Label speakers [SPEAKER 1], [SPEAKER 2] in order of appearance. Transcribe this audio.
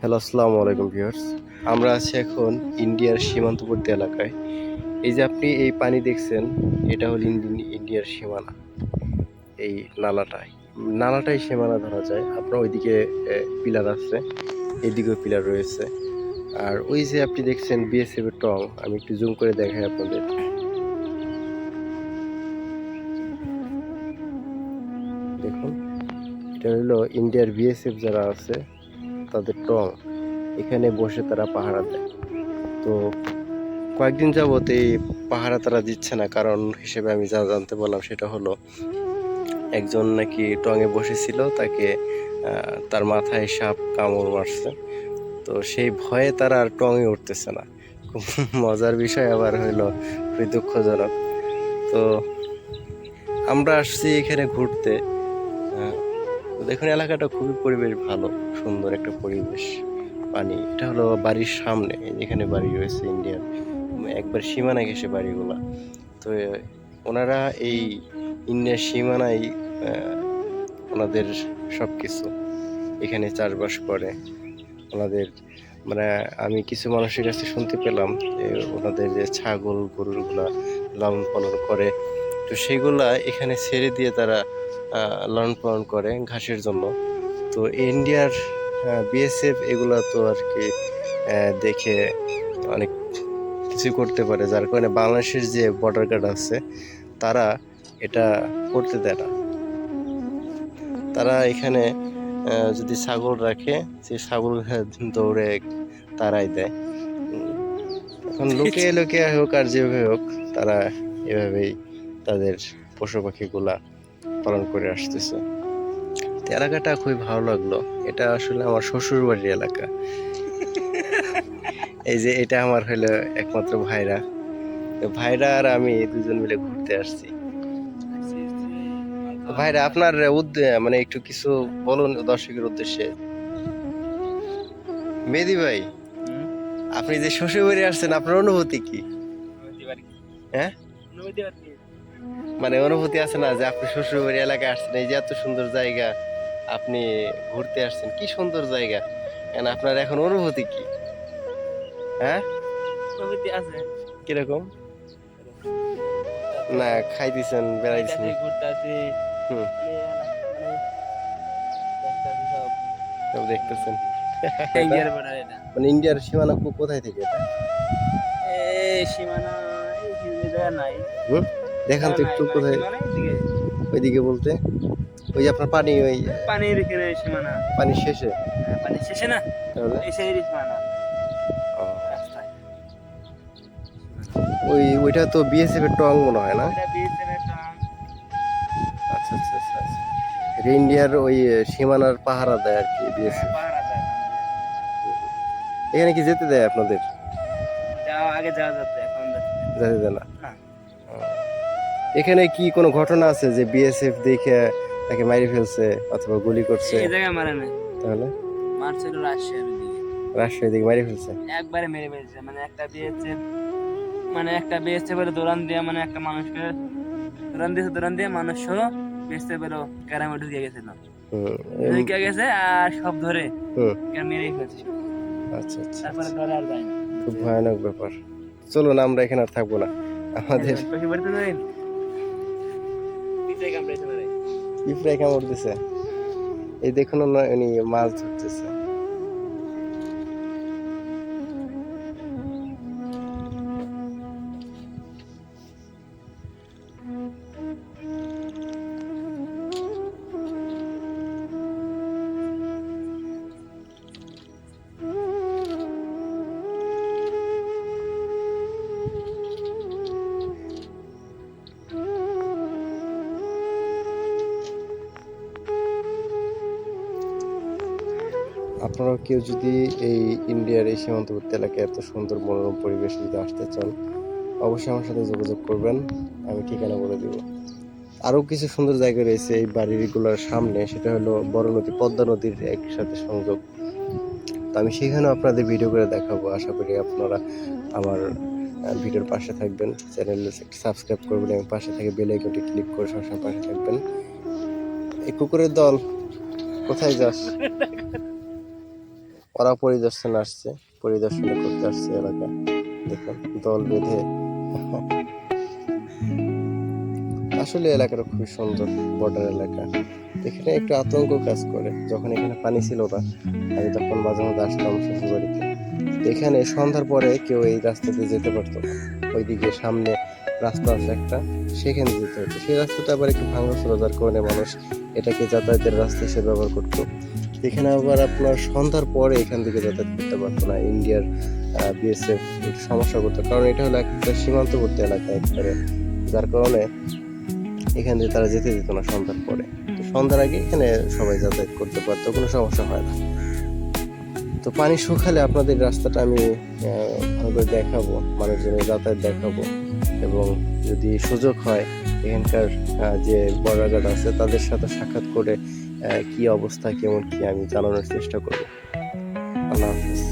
[SPEAKER 1] Hello আসসালামু আলাইকুম viewers আমরা আছি এখন ইন্ডিয়ার সীমান্তবর্তী এলাকায়। এই যে আপনি এই পানি দেখছেন, এটা হল ইন্ডি- ইন্ডিয়ার সীমানা। এই নালাটাই নালাটাই সীমানা ধরা যায়। আপনার ওইদিকে পিলার আছে। এদিকেও পিলার রয়েছে। আর ওই যে আপনি দেখছেন বিএসএফ এর টং, আমি একটু জুম করে দেখাই আপনাদের। দেখুন, এটা হলো ইন্ডিয়ার বিএসএফ যারা আছে তাদের টং। এখানে বসে তারা পাহারা দেয়। তো কয়েকদিন যাবত এই পাহারা তারা দিচ্ছে না, কারণ হিসেবে আমি যা জানতে পারলাম সেটা হলো, একজন নাকি টঙে বসেছিল, তাকে তার মাথায় সাপ কামড় মারছে। তো সেই ভয়ে তারা আর টঙে উঠতেছে না। খুব মজার বিষয় আবার হইল খুবই দুঃখজনক তো আমরা আসছি এখানে ঘুরতে। দেখুন, এলাকাটা খুবই পরিবেশ ভালো, সুন্দর একটা পরিবেশ। পানি, এটা হলো বাড়ির সামনে যেখানে বাড়ি রয়েছে ইন্ডিয়ার একবার সীমানায় ঘেসে বাড়িগুলো। তো ওনারা এই ইন্ডিয়ার সীমানায় ওনাদের সব কিছু এখানে চাষবাস করে। ওনাদের মানে আমি কিছু মানুষের কাছে শুনতে পেলাম ওনাদের যে ছাগল গরুগুলা লালন পালন করে। তো সেগুলা এখানে ছেড়ে দিয়ে তারা লালন পালন করে ঘাসের জন্য। তো ইন্ডিয়ার বিএসএফ এগুলা তো আর কি দেখে অনেক কিছু করতে পারে। যার কারণে বাংলাদেশের যে বর্ডার গার্ড আছে, তারা এটা করতে দেয় না। তারা এখানে যদি ছাগল রাখে, সেই ছাগল দৌড়ে তারাই দেয়। এখন লোকে লোকে হোক আর যেভাবে হোক, তারা এভাবেই তাদের পশু পাখিগুলা পালন করে আসতেছে। তো এলাকাটা খুবই ভালো লাগল। এটা আসলে আমার শ্বশুর বাড়ির এলাকা। এই যে এটা আমার হলো একমাত্র ভাইরা। ভাইরা আর আমি দুজন মিলে ঘুরতে আসছি। ভাইরা আপনার উদ্দে- মানে একটু কিছু বলুন দর্শকের উদ্দেশ্যে। মেদি ভাই আপনি যে শ্বশুর বাড়ি আসছেন আপনার অনুভূতি কি? হ্যাঁ? মানে অনুভূতি আছে না যে আপনি শ্বশুরবাড়ি এলাকায় আসছেন এই যে এত সুন্দর জায়গা আপনি ঘুরতে আসছেন কি সুন্দর জায়গা। কেন আপনার এখন অনুভূতি কি? হ্যাঁ? কীরকম? না খাইতেছেন বেড়াইছেন হুম। সব। দেখতেছেন। মানে ইন্ডিয়ার সীমানা কোথায় থেকে এটা? দেখান তো একটু কোথায়? ওইদিকে বলতে। ওই যে আপনার পানি ওই
[SPEAKER 2] পানির এখানে সীমানা।
[SPEAKER 1] পানি শেষে।
[SPEAKER 2] হ্যাঁ, পানি শেষে না?
[SPEAKER 1] তাহলে?
[SPEAKER 2] এই সাইডের সীমানা।
[SPEAKER 1] ওই ওইটা তো বিএসএফ এর টং মনে হয় না? আচ্ছা আচ্ছা আচ্ছা আচ্ছা। ইন্ডিয়ার ওই সীমানার পাহারা দেয় আর কি বিএসএফ এখানে কি যেতে দেয় আপনাদের?
[SPEAKER 2] যাওয়া আগে যাওয়া যেত এখন।
[SPEAKER 1] যেতে দেয় না। ও। এখানে কি কোনো ঘটনা আছে যে বিএসএফ দেখে তাকে মারি ফেলছে অথবা গুলি করছে?
[SPEAKER 2] এই জায়গায় মারে নাই।
[SPEAKER 1] তাহলে?
[SPEAKER 2] মারছিল রাশিয়ার দিকে।
[SPEAKER 1] রাজশাহী দিকে মারি ফেলছে?
[SPEAKER 2] একবারে মেরে ফেলছে। মানে একটা বিএসএফ মানে একটা বিএসএফ এর দৌড়ান দিয়ে মানে একটা মানুষকে দৌড়ান দিয়েছে দৌড়ান দিয়ে মানুষ সহ বিএসএফ এর ক্যারামে ঢুকে গেছিল। ঢুকে গেছে আর সব ধরে
[SPEAKER 1] হুম,
[SPEAKER 2] মেরে ফেলছে।
[SPEAKER 1] আচ্ছা আচ্ছা
[SPEAKER 2] তারপরে
[SPEAKER 1] আচ্ছা।
[SPEAKER 2] ধরে আর যায় না।
[SPEAKER 1] খুব ভয়ানক ব্যাপার। চলুন আমরা এখানে আর থাকব না। আমাদের পিঁপড়ে কামড় এই দেখুন উনি মাছ ধরতেছে। আপনারাও কেউ যদি এই ইন্ডিয়ার এই সীমান্তবর্তী এলাকায় এত সুন্দর মনোরম পরিবেশে যদি আসতে চান, অবশ্যই আমার সাথে যোগাযোগ করবেন, আমি ঠিকানা বলে দেব। আরও কিছু সুন্দর জায়গা রয়েছে এই বাড়িগুলোর সামনে, সেটা হলো বড় নদী, পদ্মা নদীর একসাথে সংযোগ। তো আমি সেখানেও আপনাদের ভিডিও করে দেখাবো, আশা করি আপনারা আমার ভিডিওর পাশে থাকবেন। চ্যানেল সাবস্ক্রাইব করবেন, এবং পাশে থেকে বেল আইকনটি ক্লিক করে সবসময় পাশে থাকবেন। এই কুকুরের দল, কোথায় যাস? ওরা পরিদর্শন আসছে পরিদর্শন করতে আসছে এলাকা। দেখুন, দল বেঁধে। আসলে এলাকাটা খুবই সুন্দর, বর্ডার এলাকা। এখানে একটু আতঙ্ক কাজ করে, যখন এখানে পানি ছিল না, আমি তখন মাঝে মাঝে আসতাম শ্বশুরবাড়িতে। এখানে সন্ধ্যার পরে কেউ এই রাস্তা দিয়ে যেতে পারতো না। ওইদিকে সামনে রাস্তা আছে একটা, সেখানে যেতে হতো। সেই রাস্তাটা আবার একটু ভাঙাচোরা যার কারণে মানুষ এটাকে যাতায়াতের রাস্তা হিসেবে ব্যবহার করতো। এখানে আবার আপনার সন্ধ্যার পরে এখান থেকে যাতায়াত করতে পারতো না ইন্ডিয়ার বিএসএফ সমস্যা করতো। কারণ এটা হলো একটা সীমান্তবর্তী এলাকা একবারে যার কারণে এখান দিয়ে তারা যেতে দিত না সন্ধ্যার পরে। তো সন্ধ্যার আগে এখানে সবাই যাতায়াত করতে পারতো কোনো সমস্যা হয় না। তো পানি শুকালে আপনাদের রাস্তাটা আমি আহ, ভালো দেখাবো মানুষজনের যাতায়াত দেখাবো। এবং যদি সুযোগ হয় এখানকার যে বর্ডার গার্ড আছে তাদের সাথে সাক্ষাৎ করে কি অবস্থা কেমন কি আমি জানানোর চেষ্টা করব। আল্লাহ হাফিজ।